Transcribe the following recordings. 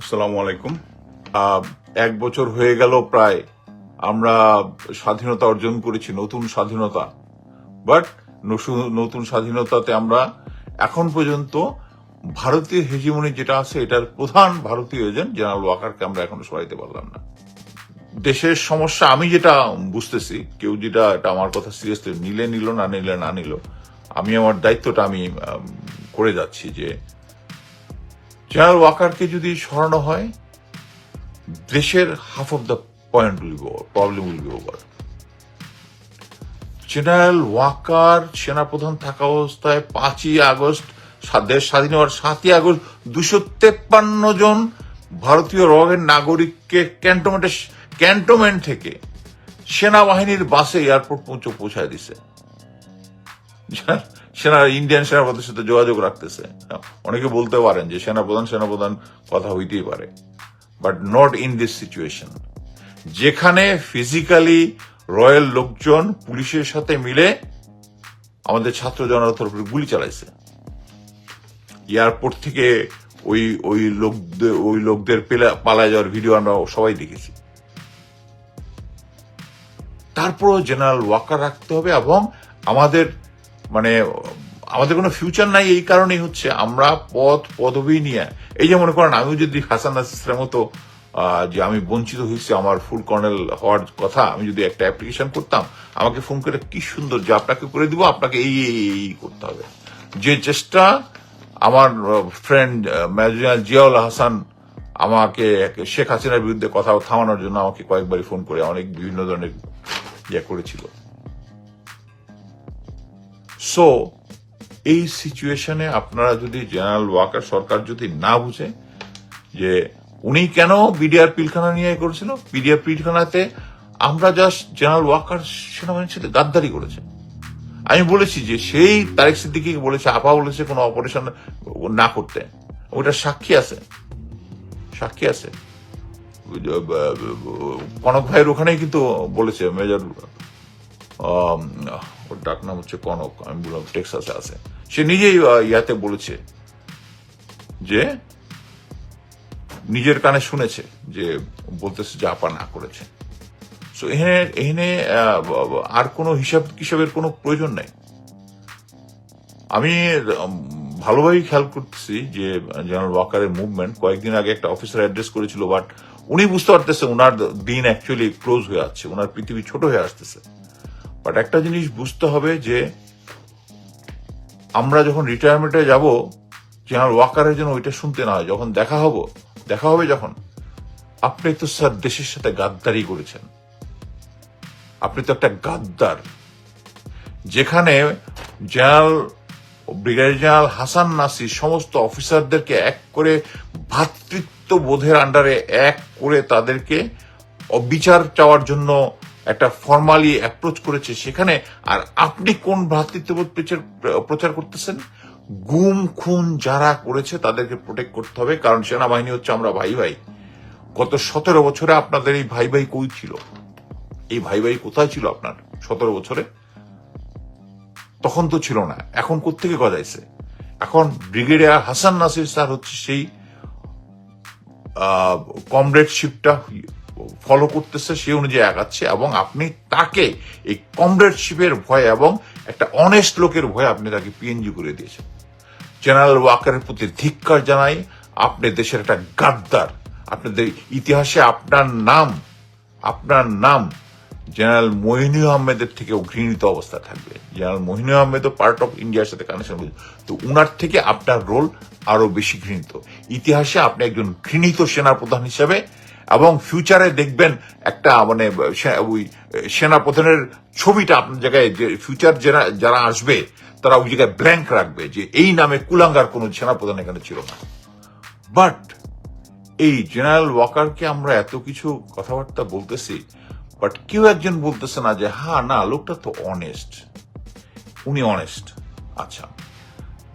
আসসালামু আলাইকুম। এক বছর হয়ে গেল প্রায়। আমরা স্বাধীনতা অর্জন করেছি, নতুন স্বাধীনতা। বাট নতুন স্বাধীনতাতে আমরা এখন পর্যন্ত ভারতীয় হেজিমনি যেটা আছে, এটার প্রধান ভারতীয় এজেন্ট জেনারেল ওয়াকারকে আমরা এখনও সরাইতে পারলাম না। দেশের সমস্যা, আমি যেটা বুঝতেছি, কেউ যেটা, এটা আমার কথা সিরিয়াসলি নিলে নিল, না নিলে না নিল, আমি আমার দায়িত্বটা আমি করে যাচ্ছি যে জেনারেল ওয়াকারকে যদি সরানো হয়, দেশের half of the point will problem will be over general Waker সেনাপ্রধান থাকা অবস্থায় পাঁচই আগস্ট দেশ স্বাধীন হওয়ার সাতই আগস্ট দুশো তেপ্পান্ন জন ভারতীয় রগের নাগরিককে ক্যান্টনমেন্টে ক্যান্টনমেন্ট থেকে সেনাবাহিনীর বাসে এয়ারপোর্ট পৌঁছে পৌঁছায় দিছে। সেনা, ইন্ডিয়ান সেনাপ্রধানের সাথে যোগাযোগ রাখতেছে। অনেকে বলতে পারেন যে সেনাপ্রধান সেনাপ্রধান কথা হইতেই পারে but not in this situation যেখানে ফিজিক্যালি রয়্যাল লোকজন পুলিশের সাথে মিলে আমাদের ছাত্র জনতার উপরে গুলি চালাইছে। এয়ারপোর্ট থেকে ওই ওই লোকদের ওই লোকদের পালায় যাওয়ার ভিডিও আমরা সবাই দেখেছি। তারপরও জেনারেল ওয়াকার রাখতে হবে এবং আমাদের মানে আমাদের কোনো ফিউচার নাই এই কারণেই হচ্ছে আমরা পদ পদবি নিয়ে, এই যে মনে করেন আমিও যদি হাসান নাসিসের মতো যে আমি বঞ্চিত হয়েছি, আমার ফুল কর্নেল হওয়ার কথা, আমি যদি একটা অ্যাপ্লিকেশন করতাম, আমাকে ফোন করে, কি সুন্দর, যে আপনাকে করে দিব, আপনাকে এই এই করতে হবে। যে চেষ্টা আমার ফ্রেন্ড মেজর জিয়াউল হাসান আমাকে, শেখ হাসিনার বিরুদ্ধে কথা থামানোর জন্য আমাকে কয়েকবারই ফোন করে, অনেক বিভিন্ন ধরনের ইয়ে করেছিল। সো এই সিচুয়েশনে আপনারা যদি জেনারেল ওয়াকার সরকার যদি না বুঝে যে উনি কেন বিডিআর পিলখানা নিয়ে করেছিল বিডিআর পিলখানাতে আমরা জাস্ট জেনারেল ওয়াকার সেনাবাহিনীর সাথে গাদ্দারি করেছে। আমি বলেছি যে সেই তারেক সিদ্দিকি বলেছে আপা বলেছে কোনো অপারেশন না করতে। ওটা সাক্ষী আছে। সাক্ষী আছে। কনক ভাইয়ের ওখানেই কিন্তু বলেছে মেজর ওর ডাক নাম হচ্ছে কনক, আমি বললাম, টেক্সাসে আছে। সে নিজেই ইয়াতে বলেছে যে, নিজের কানে শুনেছে যে, বলতেছে যে আপা না করেছে। সো এখানে এখানে আর কোনো হিসাব কিসাবের কোনো প্রয়োজন নাই। আমি ভালোভাবেই খেয়াল করতেছি যে, জেনারেল ওয়াকারের মুভমেন্ট, কয়েকদিন আগে একটা অফিসার অ্যাড্রেস করেছিল, বাট উনি বুঝতে পারতেছে ওনার দিন অ্যাকচুয়ালি ক্লোজ হয়ে আসছে ওনার পৃথিবী ছোট হয়ে আসতেছে। বাট একটা জিনিস বুঝতে হবে যে আমরা যখন রিটায়ারমেন্টে যাব জেনারেল ওয়াকারের জন্য ওইটা শুনতে না হয় যখন দেখা হব, দেখা হবে যখন। আপনি তো স্যার দেশের সাথে গাদ্দারি করেছেন। আপনি তো একটা গাদ্দার। যেখানে general brigadier general Hasan Nasir সমস্ত অফিসারদেরকে এক করে ভ্রাতৃত্ব বোধের আন্ডারে এক করে তাদেরকে অবিচার চাওয়ার জন্য একটা ফর্মালি অ্যাপ্রোচ করেছে। সেখানে আর আপনি কোন ভ্রাতৃত্ববোধ প্রচার করতেছেন? গুম, খুন যারা করেছে তাদেরকে প্রোটেক্ট করতে হবে, কারণ সেনাবাহিনী হচ্ছে আমরা ভাই ভাই। গত সতেরো বছরে আপনাদের এই ভাই ভাই কই ছিল? এই ভাই ভাই কোথায় ছিল আপনার সতেরো বছরে? তখন তো ছিল না, এখন কোত্থেকে গজাইছে? এখন ব্রিগেডিয়ার হাসান নাসির স্যার হচ্ছে সেই কমরেডশিপটা ফলো করতেছে সে অনুযায়ী আগাচ্ছে এবং আপনি তাকে এই কমরেডশিপের ভয় এবং একটা অনেস্ট লোকের ভয়ে আপনি তাকে পিএনজি করে দিয়েছেন। জেনারেল ওয়াকারের প্রতি ধিক্কার জানাই, আপনি দেশের একটা গাদ্দার। আপনাদের ইতিহাসে আপনার নাম আপনার নাম জেনারেল মহিনী আহমেদের থেকেও ঘৃণিত অবস্থা থাকবে। জেনারেল মহিনী আহমেদও পার্ট অফ ইন্ডিয়ার সাথে কানেকশন তো উনার থেকে আপনার রোল আরও বেশি ঘৃণিত। ইতিহাসে আপনি একজন ঘৃণিত সেনাপ্রধান হিসেবে এবং ফিউচারে দেখবেন একটা মানে ওই, সেনাপ্রধানের ছবিটা আপনার জায়গায় ফিউচার যারা যারা আসবে, তারা ওই জায়গায় ব্ল্যাঙ্ক রাখবে যে এই নামে কুলাঙ্গার কোন সেনাপ্রধান এখানে ছিল না। বাট এই জেনারেল ওয়াকারকে আমরা এত কিছু কথাবার্তা বলতেছি বাট কেউ একজন বলতেছে না যে হ্যাঁ না, লোকটা তো অনেস্ট উনি অনেস্ট আচ্ছা।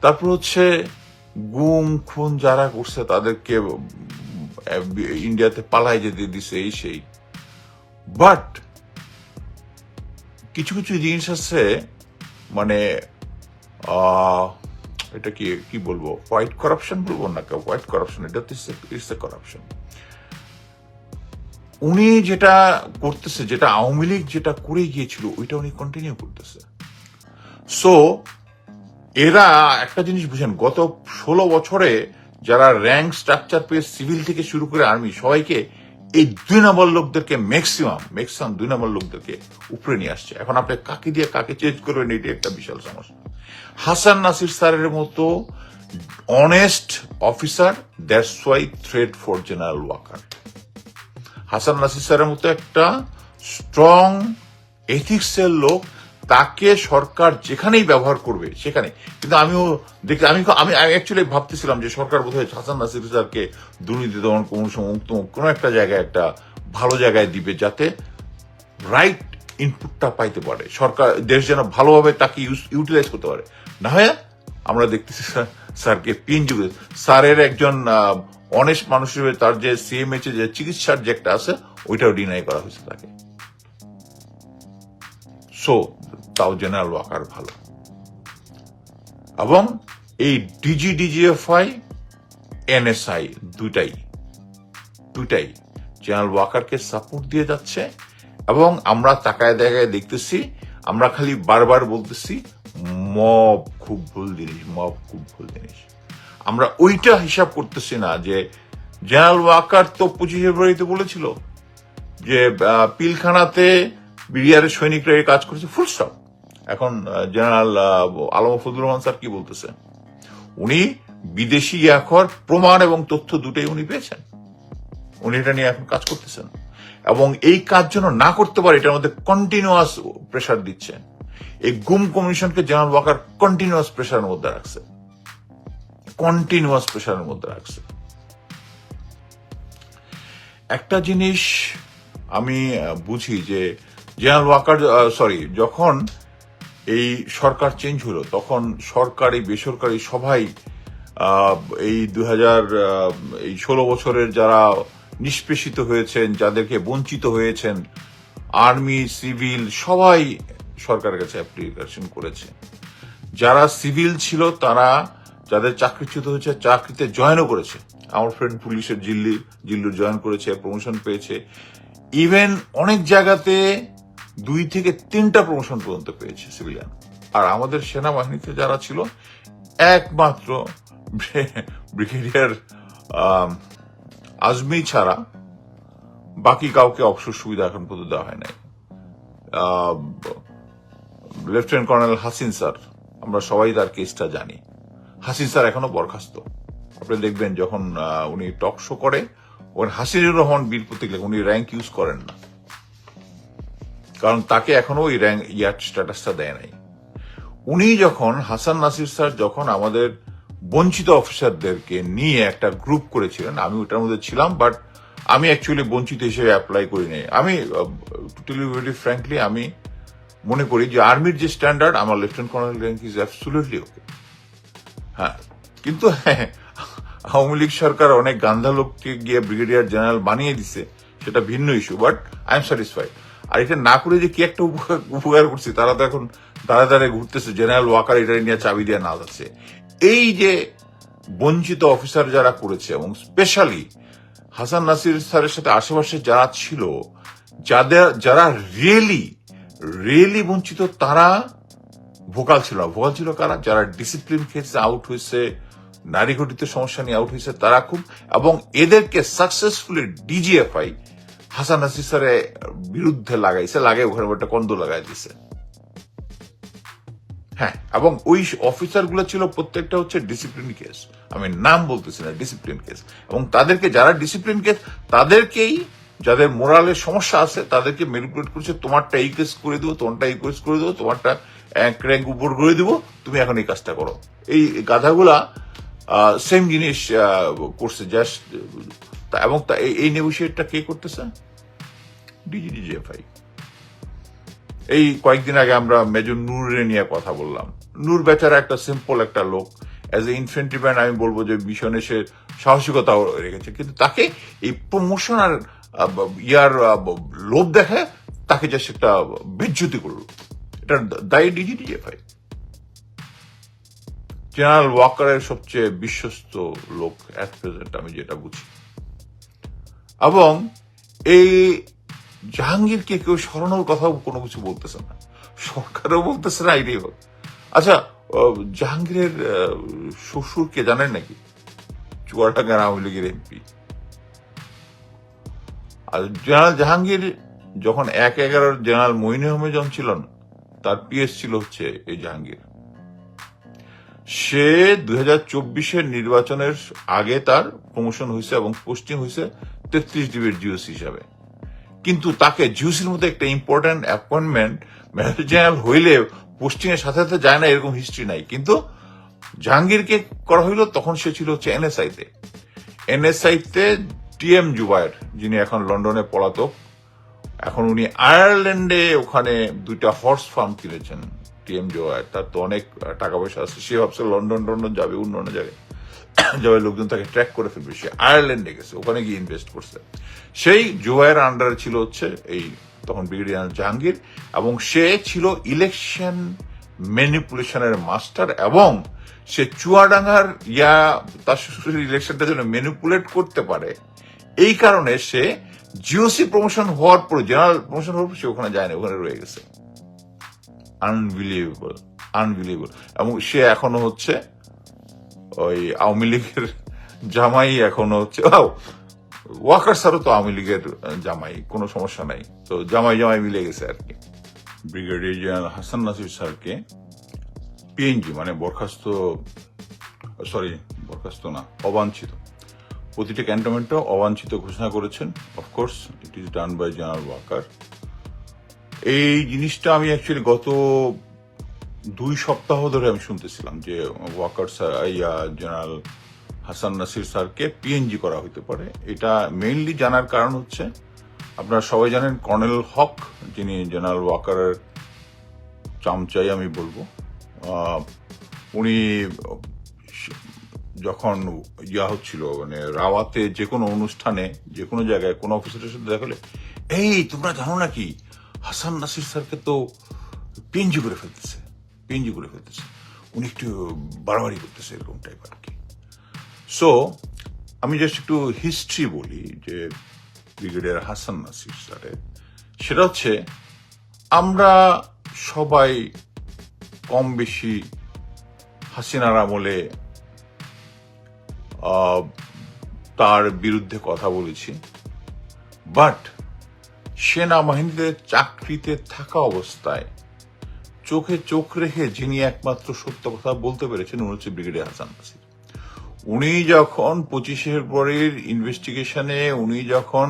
তারপর হচ্ছে, গুম, খুন যারা করছে তাদেরকে ইন্ডিয়াতে পালাই যেতে দিছে এই সেই। বাট কিছু কিছু জিনিস আছে মানে এটা কি কি বলব? হোয়াইট করাপশন বলব না হোয়াইট করাপশন এটা ইটস এ করাপশন উনি যেটা করতেছে, যেটা আওয়ামী লীগ যেটা করে গিয়েছিল, ওইটা উনি কন্টিনিউ করতেছে। সো এরা একটা জিনিস বুঝেন, গত ষোলো বছরে যারা র্যাঙ্ক স্ট্রাকচার পেয়ে সিভিল থেকে শুরু করে আর্মি সবাইকে এই দুই নম্বর লোকদেরকে ম্যাক্সিমাম ম্যাক্সিমাম দুই নম্বর লোকদেরকে উপরে নিয়ে আসছে। এখন আপনি কাকে দিয়ে কাকে চেঞ্জ করবেন এটি একটা বিশাল সমস্যা। হাসান নাসির স্যারের মতো honest officer that's why threat for general Waker Hasan Nasir স্যারের মতো একটা স্ট্রং এথিক্সের লোক তাকে সরকার যেখানেই ব্যবহার করবে, সেখানে। কিন্তু আমিও দেখি, আমি আমি অ্যাকচুয়ালি ভাবতেছিলাম যে সরকার বোধহয় হাসান নাসির স্যারকে দুর্নীতি দমন কমিশন কোনো একটা জায়গায় একটা ভালো জায়গায় দিবে যাতে রাইট ইনপুটটা পাইতে পারে। সরকার, দেশ যেন ভালোভাবে তাকে ইউটিলাইজ করতে পারে। না হয় আমরা দেখতেছি স্যারকে পিএনজি স্যারের একজন অনেস্ট মানুষ হিসেবে তার যে সিএমএইচ যে চিকিৎসার যে একটা আছে, ওইটাও ডিনাই করা হয়েছে তাকে। সো তাও জেনারেল ওয়াকার ভালো। এবং এই ডিজি ডিজিএফআই এনএসআই দুটাই দুটাই জেনারেল ওয়াকারকে সাপোর্ট দিয়ে যাচ্ছে এবং আমরা তাকায় দেখায় দেখতেছি আমরা খালি বারবার বলতেছি মব খুব ভুল জিনিস মব খুব ভুল জিনিস। আমরা ওইটা হিসাব করতেছি না যে জেনারেল ওয়াকার তো পঁচিশে ফেব্রুয়ারিতে বলেছিল যে আহ, পিলখানাতে বিডিআরের সৈনিকরা কাজ করেছে ফুল স্টপ এখন জেনারেল আলম ফজলুর রহমান স্যার কি বলতেছে? উনি বিদেশি এখন প্রমাণ এবং তথ্য দুটোই উনি পেয়েছেন। উনি এটা নিয়ে এখন কাজ করতেছেন। এবং এই কাজ যেন না করতে পারে, এটার মধ্যে কন্টিনিউয়াস প্রেশার দিচ্ছেন। এই গুম কমিশনকে জেনারেল ওয়াকার কন্টিনিউয়াস প্রেশারের মধ্যে রাখছে। কন্টিনিউয়াস প্রেশারের মধ্যে রাখছে। একটা জিনিস আমি বুঝি যে জেনারেল ওয়াকার সরি যখন এই সরকার চেঞ্জ হলো, তখন সরকারি, বেসরকারি সবাই এই দু হাজার এই ষোলো বছরের যারা নিষ্পেষিত হয়েছেন, যাদেরকে বঞ্চিত হয়েছেন, আর্মি, সিভিল সবাই সরকারের কাছে অ্যাপ্লিকেশন করেছে। যারা সিভিল ছিল, তারা যাদের চাকরিচ্যুত হয়েছে, চাকরিতে জয়েনও করেছে। আমার ফ্রেন্ড পুলিশের জিল্লি, জিল্লুর জয়েন করেছে প্রমোশন পেয়েছে। ইভেন অনেক জায়গাতে দুই থেকে তিনটা প্রমোশন পর্যন্ত পেয়েছে সিভিলিয়ান আর আমাদের সেনাবাহিনীতে যারা ছিল, একমাত্র ব্রিগেডিয়ার আজমি ছাড়া বাকি কাউকে অবসর সুবিধা এখন পর্যন্ত দেওয়া হয় নাই। লেফটেন্যান্ট কর্নেল হাসিন স্যার, আমরা সবাই তার কেসটা জানি। হাসিন স্যার এখনও বরখাস্ত। আপনি দেখবেন যখন উনি টক শো করে ওখানে হাসিনুর রহমান বীর প্রতীক উনি র্যাঙ্ক ইউজ করেন না। কারণ তাকে এখনও ওই র্যাঙ্ক ইয়ার স্ট্যাটাসটা দেয় নাই। উনি যখন হাসান নাসির স্যার যখন আমাদের বঞ্চিত অফিসারদেরকে নিয়ে একটা গ্রুপ করেছিলেন, আমি ওটার মধ্যে ছিলাম বাট আমি অ্যাকচুয়ালি বঞ্চিত হিসেবে অ্যাপ্লাই করিনি আমি টোটালি ভেরি ফ্র্যাঙ্কলি আমি মনে করি যে আর্মির যে স্ট্যান্ডার্ড আমার lieutenant colonel rank is absolutely okay হ্যাঁ কিন্তু হ্যাঁ আওয়ামী লীগ সরকার অনেক গান্ধা লোককে গিয়ে ব্রিগেডিয়ার জেনারেল বানিয়ে দিছে, সেটা ভিন্ন issue but I am satisfied আর এটা না করে যে কি একটা উপকার করছে, তারা তো এখন দাঁড়া দাঁড়ায় ঘুরতেছে জেনারেল ওয়াকার এটা নিয়ে চাবি দিয়ে না যাচ্ছে। এই যে বঞ্চিত অফিসার যারা করেছে, এবং স্পেশালি হাসান নাসির স্যারের সাথে আশেপাশে যারা ছিল, যাদের, যারা রিয়েলি রিয়েলি বঞ্চিত, তারা ভোকাল ছিল। ভোকাল ছিল কারা? যারা ডিসিপ্লিন কেসে আউট হয়েছে, নারী ঘটিত সমস্যা নিয়ে আউট হয়েছে, তারা খুব, এবং এদেরকে সাকসেসফুলি ডিজিএফআই হাসান স্যারের বিরুদ্ধে লাগাইছে লাগাই ওখানে একটা কন্দ লাগাই দিছে। হ্যাঁ এবং ওই অফিসারগুলো ছিল প্রত্যেকটা হচ্ছে ডিসিপ্লিন কেস আমি নাম বলতেছি না ডিসিপ্লিন কেস এবং তাদেরকে, যারা ডিসিপ্লিন কেস তাদেরকেই, যাদের মোরালের সমস্যা আছে, তাদেরকে ম্যানিপুলেট করছে, তোমারটা এই কেস করে দেবো, তোমারটা এই কেস করে দেবো, তোমারটা র্যাঙ্ক উপর করে দেবো, তুমি এখন এই কাজটা করো। এই গাধাগুলা সেম জিনিস করছে জাস্ট তা- এই- এই নেগোসিয়েটটা কে করতেছে? ডিজিডিজিএফআই এই কয়েকদিন আগে আমরা মেজর নূরের নিয়ে কথা বললাম। নূর বেচারা একটা সিম্পল একটা লোক। অ্যাজ এ ইনফেন্ট্রি ম্যান আমি বলব যে মিশনে সে সাহসিকতা রেখেছে। কিন্তু তাকে এই প্রমোশন আর ইয়ার লোভ দেখে তাকে জাস্ট একটা বিচ্যুতি করল। এটা দায়ী ডিজিটিএফআই জেনারেল ওয়াকারের সবচেয়ে বিশ্বস্ত লোক অ্যাট প্রেজেন্ট আমি যেটা বুঝি। এবং এই জাহাঙ্গীরকে কেউ সরানোর কথা কোনো কিছু বলতেছে না। সরকারও বলতেছে না এটাই হোক। আচ্ছা জাহাঙ্গীরের শ্বশুরকে জানেন নাকি? চুয়াডাঙ্গার আওয়ামী লীগের এমপি। আর জেনারেল জাহাঙ্গীর যখন এক এগারোর জেনারেল মইন আহমেদ যখন ছিলেন, তার পিএস ছিল হচ্ছে এই জাহাঙ্গীর। সে দুই হাজার চব্বিশের নির্বাচনের আগে তার প্রমোশন হয়েছে এবং পোস্টিং হয়েছে তেত্রিশ ডিবির জিওসি হিসাবে। কিন্তু তাকে জিওসির মধ্যে একটা ইম্পর্টেন্ট অ্যাপয়েন্টমেন্ট ম্যানেজার জেনারেল হইলে পোস্টিং এর সাথে সাথে যায় না, এরকম হিস্ট্রি নাই। কিন্তু জাহাঙ্গীরকে করা হইল, তখন সে ছিল হচ্ছে এনএসআই তে এনএসআই তে টিএম জুবায়ের, যিনি এখন লন্ডনে পলাতক, এখন উনি আয়ারল্যান্ডে ওখানে দুইটা হর্স ফার্ম কিনেছেন টিএম জুবায়ের। তার তো অনেক টাকা পয়সা আছে, সে ভাবছে লন্ডন টন্ডন যাবে অন্য অন্য জায়গায়। যাবে লোকজন তাকে ট্র্যাক করে ফেলবে, সে আয়ারল্যান্ডে গেছে, ওখানে গিয়ে ইনভেস্ট করছে। সেই জুবায়ের আন্ডারে ছিল হচ্ছে এই তখন ব্রিগেডিয়ার জাহাঙ্গীর এবং সে ছিল ইলেকশন ম্যানিপুলেশনের মাস্টার এবং সে চুয়াডাঙ্গার ইয়া তার শ্বশুরের ইলেকশনটা যেন ম্যানিপুলেট করতে পারে, এই কারণে সে জিওসি প্রমোশন হওয়ার পর জেনারেল প্রমোশন হওয়ার পর সে ওখানে যায়নি, ওখানে রয়ে গেছে। আনবিলিভেবল আনবিলিভেবল এবং সে এখনও হচ্ছে ওই আওয়ামী লীগের জামাই এখনও হচ্ছে ওয়াকার স্যারও তো আওয়ামী লীগের জামাই, কোনো সমস্যা নাই। তো জামাই জামাই মিলে গেছে আর কি। ব্রিগেডিয়ার জেনারেল হাসান নাসির স্যারকে পিএনজি মানে বরখাস্ত সরি বরখাস্ত না, অবাঞ্ছিত। প্রতিটি ক্যান্টনমেন্টও অবাঞ্ছিত ঘোষণা করেছেন। Of course it is done by general Waker এই জিনিসটা আমি অ্যাকচুয়ালি গত দুই সপ্তাহ ধরে আমি শুনতেছিলাম যে ওয়াকার ইয়া জেনারেল হাসান নাসির স্যারকে পিএনজি করা হতে পারে। এটা মেইনলি জানার কারণ হচ্ছে, আপনারা সবাই জানেন কর্নেল হক, যিনি জেনারেল ওয়াকারের চামচাই আমি বলব উনি যখন ইয়া হচ্ছিল মানে রাওয়াতে যে কোনো অনুষ্ঠানে, যে কোনো জায়গায়, কোনো অফিসারের সাথে দেখা হলে, এই, তোমরা জানো নাকি হাসান নাসির স্যারকে তো পিএনজি করে ফেলতেছে? পিএনজি করে ফেলতেছে। উনি একটু বাড়াবাড়ি করতেছে এরকম টাইপ আর কি। সো আমি জাস্ট একটু হিস্ট্রি বলি যে ব্রিগেডিয়ার হাসান নাসির স্যারের সেটা হচ্ছে আমরা সবাই কম বেশি হাসিনার আমলে তার বিরুদ্ধে কথা বলেছি। বাট সেনাবাহিনীতে চাকরিতে থাকা অবস্থায় চোখে চোখ রেখে যিনি একমাত্র সত্য কথা বলতে পেরেছেন, উনি হচ্ছে ব্রিগেডিয়ার হাসান নাসির। উনি যখন পঁচিশে ফেব্রুয়ারির ইনভেস্টিগেশনে উনি যখন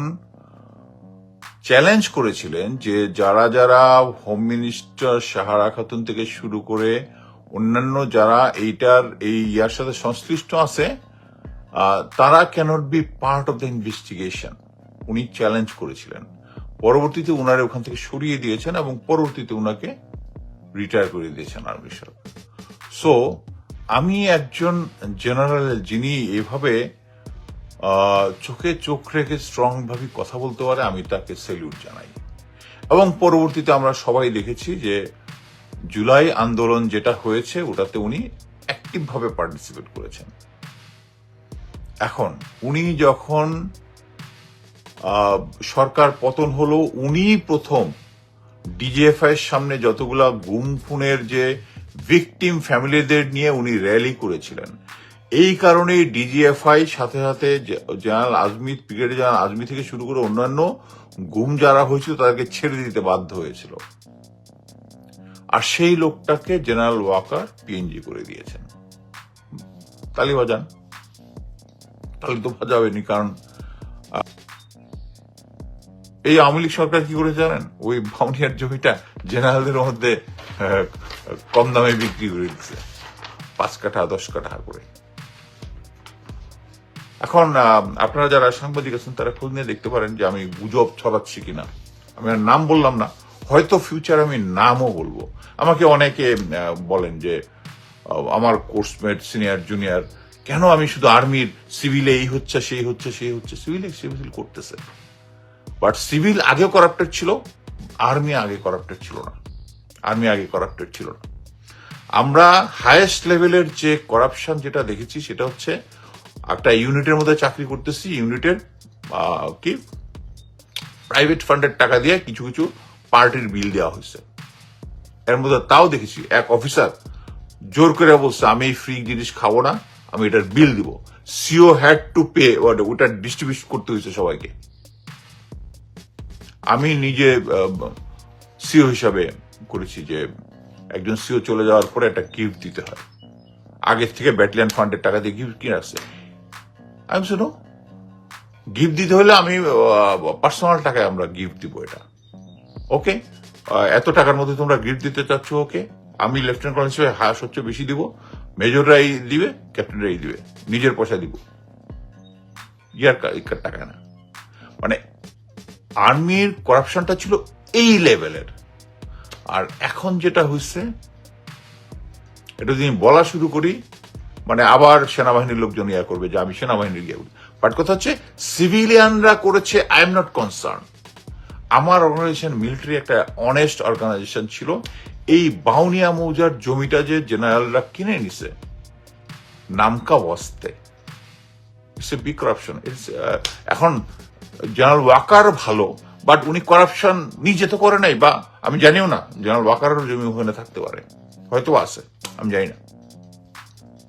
চ্যালেঞ্জ করেছিলেন যে যারা যারা হোম মিনিস্টার সাহারা খাতুন থেকে শুরু করে অন্যান্য যারা এইটার, এই ইয়ার সাথে সংশ্লিষ্ট আছে তারা cannot be part of the investigation উনি চ্যালেঞ্জ করেছিলেন। পরবর্তীতে উনারে ওখান থেকে সরিয়ে দিয়েছেন এবং পরবর্তীতে উনাকে রিটায়ার করে দিয়েছেন আর্মি সরকার সো আমি একজন জেনারেল যিনি এভাবে চোখে চোখ রেখে স্ট্রং ভাবে কথা বলতে পারে, আমি তাকে সেলিউট জানাই। এবং পরবর্তীতে আমরা সবাই দেখেছি যে, জুলাই আন্দোলন যেটা হয়েছে, ওটাতে উনি অ্যাক্টিভ ভাবে পার্টিসিপেট করেছেন। এখন, উনি যখন সরকার পতন হলো উনি প্রথম ডিজিএফআই এর সামনে যতগুলা গুম খুনের যে ভিকটিম ফ্যামিলিদের নিয়ে উনি র্যালি করেছিলেন, এই কারণে ডিজিএফআই সাথে সাথে general Azmi brigadier general Azmi থেকে শুরু করে অন্যান্য গুম যারা হয়েছিল তাদেরকে ছেড়ে দিতে বাধ্য হয়েছিল। আর সেই লোকটাকে জেনারেল ওয়াকার পিএনজি করে দিয়েছেন। তালি বাজান। তালি তো বাজাবেনি, কারণ এই আওয়ামী লীগ সরকার কি করে জানেন? ওই ভাউনিয়ার জমিটা জেনারেলদের মধ্যে কম দামে বিক্রি করে দিচ্ছে পাঁচ কাঠা, দশ কাঠা করে। এখন আপনারা যারা সাংবাদিক আছেন, তারা খোঁজ নিয়ে দেখতে পারেন যে আমি গুজব ছড়াচ্ছি কিনা। আমি আর নাম বললাম না, হয়তো ফিউচার আমি নামও বলব। আমাকে অনেকে বলেন যে আমার কোর্সমেট সিনিয়র জুনিয়র কেন আমি শুধু আর্মির সিভিলে এই হচ্ছে, সেই হচ্ছে সেই হচ্ছে সিভিলে সিভিল করতেছে? বাট সিভিল আগে করাপ্টেড ছিল আর্মি আগে করাপ্টেড ছিল না। আর্মি আগে করাপ্টেড ছিল না। আমরা হায়েস্ট লেভেলের যে করাপশন যেটা দেখেছি, সেটা হচ্ছে একটা ইউনিটের মধ্যে চাকরি করতেছি ইউনিটের কি? প্রাইভেট ফান্ডের টাকা দিয়ে কিছু কিছু পার্টির বিল দেওয়া হয়েছে। এর মধ্যে তাও দেখেছি, এক অফিসার জোর করে বলছে, আমি এই ফ্রি জিনিস খাব না, আমি এটার বিল দিব। সিও হ্যাড টু পে ওটা ডিস্ট্রিবিউট করতে হয়েছে সবাইকে। আমি নিজে সিও হিসাবে করেছি যে একজন সিও চলে যাওয়ার পরে একটা গিফট দিতে হয়। আগের থেকে ব্যাটালিয়ান ফান্ডের টাকা দিয়ে গিফট কিনে আসছে। আমি শুনো গিফট দিতে হলে আমি পার্সোনাল টাকায় আমরা গিফট দিব এটা। ওকে এত টাকার মধ্যে তোমরা গিফট দিতে চাচ্ছ ওকে আমি লেফটেন্যান্ট কর্নেল হিসেবে হ্যাঁ সবচেয়ে বেশি দিব। মেজররাই দিবে ক্যাপ্টেনরাই দিবে। নিজের পয়সা দিব। ইয়ার টাকা না। মানে আর্মির করাপশনটা ছিল এই লেভেলের। আর এখন যেটা হচ্ছে এটা যদি বলা শুরু করি মানে আবার সেনাবাহিনীর লোকজন ইয়া করবে যে আমি সেনাবাহিনীর ইয়া করি বাট কথা হচ্ছে সিভিলিয়ানরা করেছে আই এম নট কনসার্ন আমার অর্গানাইজেশন মিলিটারি একটা অনেস্ট অর্গানাইজেশন ছিল। এই বাউনিয়া মৌজার জমিটা যে জেনারেলরা কিনে নিছে, নামকা বস্তে it's a big corruption it's এখন জেনারেল ওয়াকার ভালো, বাট উনি করাপশন নিজে তো করে নাই, বা আমি জানিও না, জেনারেল ওয়াকারের জমি ওখানে থাকতে পারে। হয়তো আছে, আমি জানি না।